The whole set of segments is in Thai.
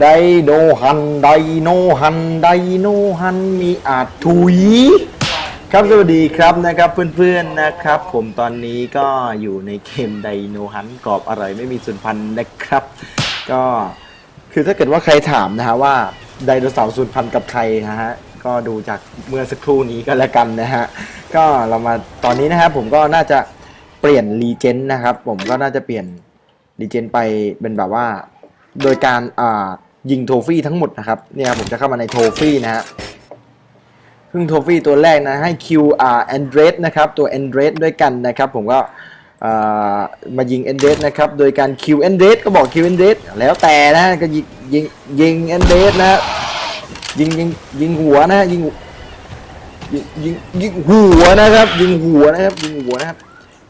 ไดโนฮันไดโนฮันไดโนฮันมีอาจถุย ครับสวัสดีครับนะครับเพื่อนๆนะครับ ผมตอนนี้ก็อยู่ในเกมไดโนฮันกรอบอะไรไม่มีสูญพันธุ์นะครับ ก็คือถ้าเกิดว่าใครถามนะฮะว่าไดโนเสาร์สูญพันธุ์กับใครนะฮะก็ดูจากเมื่อสักครู่นี้ก็แล้วกันนะฮะก็เรามาตอนนี้นะครับผมก็น่าจะเปลี่ยนรีเจนนะครับ ผมก็น่าจะเปลี่ยนรีเจนไปเป็นแบบว่า โดยการอ่า ยิงโทฟี่ทั้งหมดนะครับเนี่ยผมจะเข้ามาในโทฟี่นะฮะพึ่งโทฟี่ตัวแรกนะให้ QR a n d r e s นะครับตัว a n d r e s ด้วยกันนะครับ ผมก็มายิง a n d r e s นะครับโดยการ Q a n d r e s ก็บอก Q a n d r e s แล้วแต่นะก็ยิงยิงยิง a n d r e s นะยิงยิงยิงหัวนะยิงยิงยิงยิงหัวนะครับ ยิงหัวนะครับยิงหัวนะครับ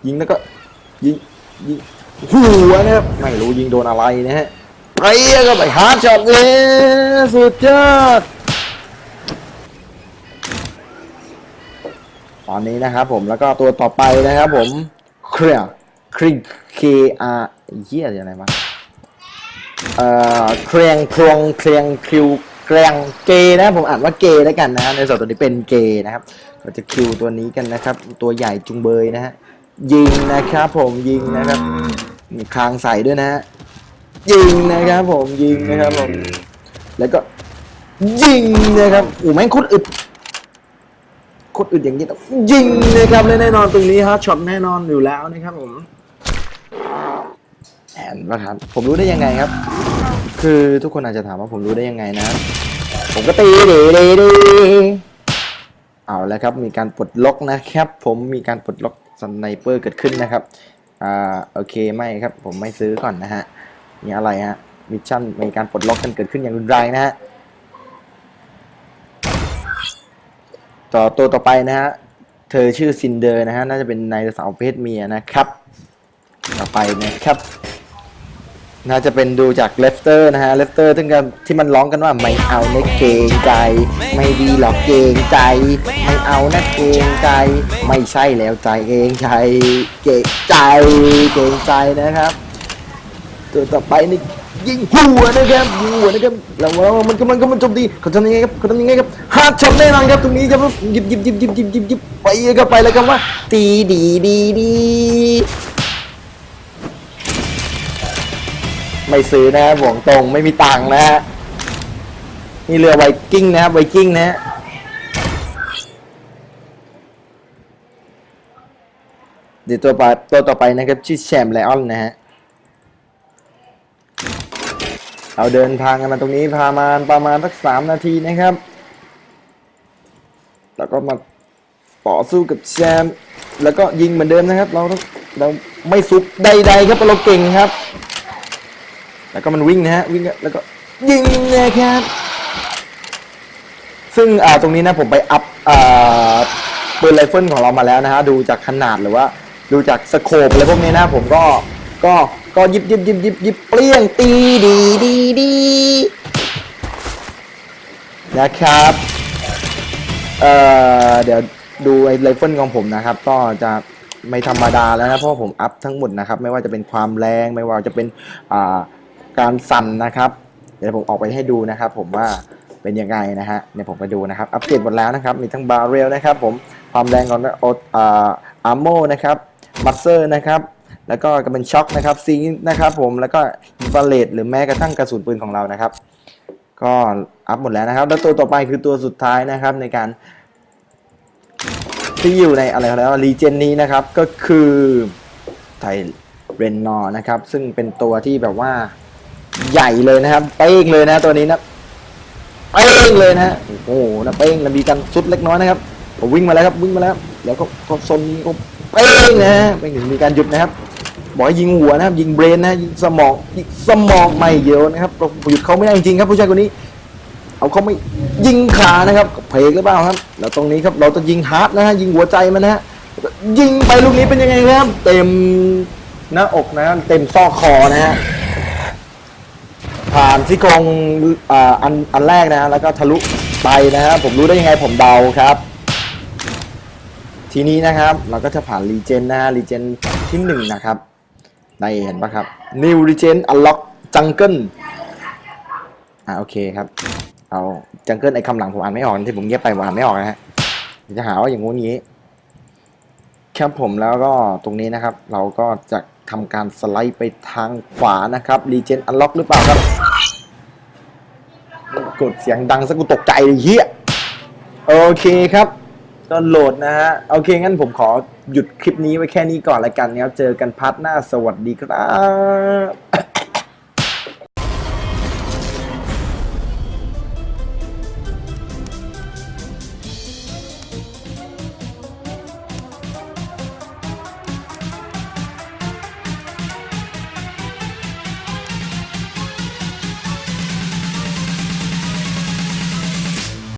ยิงแล้วก็ยิงยิงหัวนะครับไม่รู้ยิงโดนอะไรนะฮะ ไปก็ไปฮาร์ดช็อตเลยสุดยอด ตอนนี้นะครับผมแล้วก็ตัวต่อไปนะครับผมเครียคริง K R เยี่ยอะไรวะเอ่อเครียงครวงเครียงคิวเกรียงเกนะผมอ่านว่าเกแล้วกันนะในส่วนตัวนี้เป็นเกนะครับเราจะคิวตัวนี้กันนะครับ ตัวใหญ่จุงเบยนะฮะยิงนะครับผมยิงนะครับคางใส่ด้วยนะฮะ ยิงนะครับผมยิงนะครับผมแล้วก็ยิงนะครับโอ้แม่งโคุดอึดโคตรอึดอย่างนี้ต้องยิงนะครับและแน่นอนตรงนี้ฮะช็อตแน่นอนอยู่แล้วนะครับผมแอนประครับผมรู้ได้ยังไงครับ คือทุกคนอาจจะถามว่าผมรู้ได้ยังไงนะ ผมก็ตีเดเดเดเอาแล้วครับมีการปลดล็อกนะครับ ผมมีการปลดล็อกสไนเปอร์เกิดขึ้นนะครับอ่าโอเคไม่ครับ ผมไม่ซื้อก่อนนะฮะ นี่อะไรฮะ มิชชั่นมีการปลดล็อกกันเกิดขึ้นอย่างรุนแรงนะฮะ ต่อตัวต่อไปนะฮะ เธอชื่อซินเดอร์นะฮะ น่าจะเป็นนายสาวเพศเมียนะครับ ต่อไปนะครับ น่าจะเป็นดูจากเลฟเตอร์นะฮะ เลฟเตอร์ที่กันที่มันร้องกันว่าไม่เอานะเกงใจ ไม่ดีหรอกเกงใจ ไม่เอานะเกงใจ ไม่ใช่แล้วใจเองใจ เกงใจ เกงใจนะครับ ตัวต่อไปนี่ยิงหัวนะครับยิงหัวนะครับแล้วมันกำลังกำลังโจมตีเขาทำยังไงครับเขาทำยังไงครับฮาร์ดช็อตแน่นอนครับตรงนี้ครับหยิบหยิบหยิบหยิบหยิบหยิบหยิบไปเข้าไปแล้วครับว่า ตีดีดีดีไม่ซื้อนะครับหวงตรงไม่มีตังค์นะฮะนี่เรือไวกิ้งนะครับไวกิ้งนะฮะเดี๋ยวตัวต่อตัวต่อไปนะครับชื่อแชมป์ไลออนนะฮะ เราเดินทางกันมาตรงนี้พามาประมาณสักสามนาทีนะครับ แล้วก็มาต่อสู้กับแชมป์แล้วก็ยิงเหมือนเดิมนะครับ เราเราไม่ซุบใดๆครับเราเก่งครับ แล้วก็มันวิ่งนะฮะวิ่งแล้วก็ยิงนะครับซึ่งอ่าตรงนี้นะผมไปอัพอ่าปืนไรเฟิลของเรามาแล้วนะฮะดูจากขนาดหรือว่า ดูจากสโคปอะไรพวกนี้นะผมก็ก็ ก็ยิบยิบยิบยิบยิบเปรี้ยงตีดีดีดีนะครับ เอ่อ เดี๋ยวดูไอ้ไรเฟิลของผมนะครับ ก็จะไม่ธรรมดาแล้วนะ เพราะผมอัพทั้งหมดนะครับ ไม่ว่าจะเป็นความแรง ไม่ว่าจะเป็นอ่าการสั่นนะครับ เดี๋ยวผมออกไปให้ดูนะครับ ผมว่าเป็นยังไงนะฮะ เนี่ยผมไปดูนะครับ อัปเดตหมดแล้วนะครับ มีทั้งบาร์เรลนะครับ ผม ความแรงของอ่าอาร์โมนะครับมัสเซอร์นะครับ แล้วก็เป็นช็อคนะครับซีนะครับผมแล้วก็อินฟราเรดหรือแม้กระทั่งกระสุนปืนของเรานะครับ ก็อัพหมดแล้วนะครับ แล้วตัวต่อไปคือตัวสุดท้ายนะครับในการที่อยู่ในอะไรแล้วรีเจนนี้นะครับก็คือไทเรนนอร์นะครับ ซึ่งเป็นตัวที่แบบว่าใหญ่เลยนะครับ เป้งเลยนะตัวนี้นะเป้งเลยนะโอ้โหนะเป้งแล้วมีการสุดเล็กน้อยนะครับผมวิ่งมาแล้วครับวิ่งมาแล้วแล้วก็ก็ซนก็เป้งนะฮะไม่ถึงมีการหยุดนะครับ บอกยิงหัวนะครับ ยิงเบรนนะยิงสมองยิงสมองไม่เยอะนะครับเราหยุดเขาไม่ได้จริงครับผู้ชายคนนี้ เอาเขาไม่ยิงขานะครับเพลกหรือเปล่าครับ แล้วตรงนี้ครับเราจะยิงฮาร์ดนะฮะยิงหัวใจมันนะฮะยิงไปลูกนี้เป็นยังไงครับ เต็มหน้าอกนะเต็มซอกคอนะฮะผ่านซี่โครงอ่าอันอันแรกนะแล้วก็ทะลุไปนะฮะผมรู้ได้ยังไงผมเดาครับ ทีนี้นะครับเราก็จะผ่านรีเจนนะฮะรีเจนที่หนึ่งนะครับ ได้เห็นปะครับ New Regen Unlock Jungle อ่าโอเคครับ เอาจังเกิลไอ้คำหลังผมอ่านไม่ออกที่ผมเงียบไปผมอ่านไม่ออกนะฮะเดี๋ยวจะหาว่าอย่างงู้นอย่างนี้ครับผมแล้วก็ตรงนี้นะครับ เราก็จะทำการสไลด์ไปทางขวานะครับรีเจนอันล็อกหรือเปล่าครับ กดเสียงดังซะกูตกใจเลยเฮียโอเคครับ ก็โหลดนะฮะโอเคงั้นผมขอหยุดคลิปนี้ไว้แค่นี้ก่อนละกันนะครับเจอกันพาร์ทหน้าสวัสดีครับ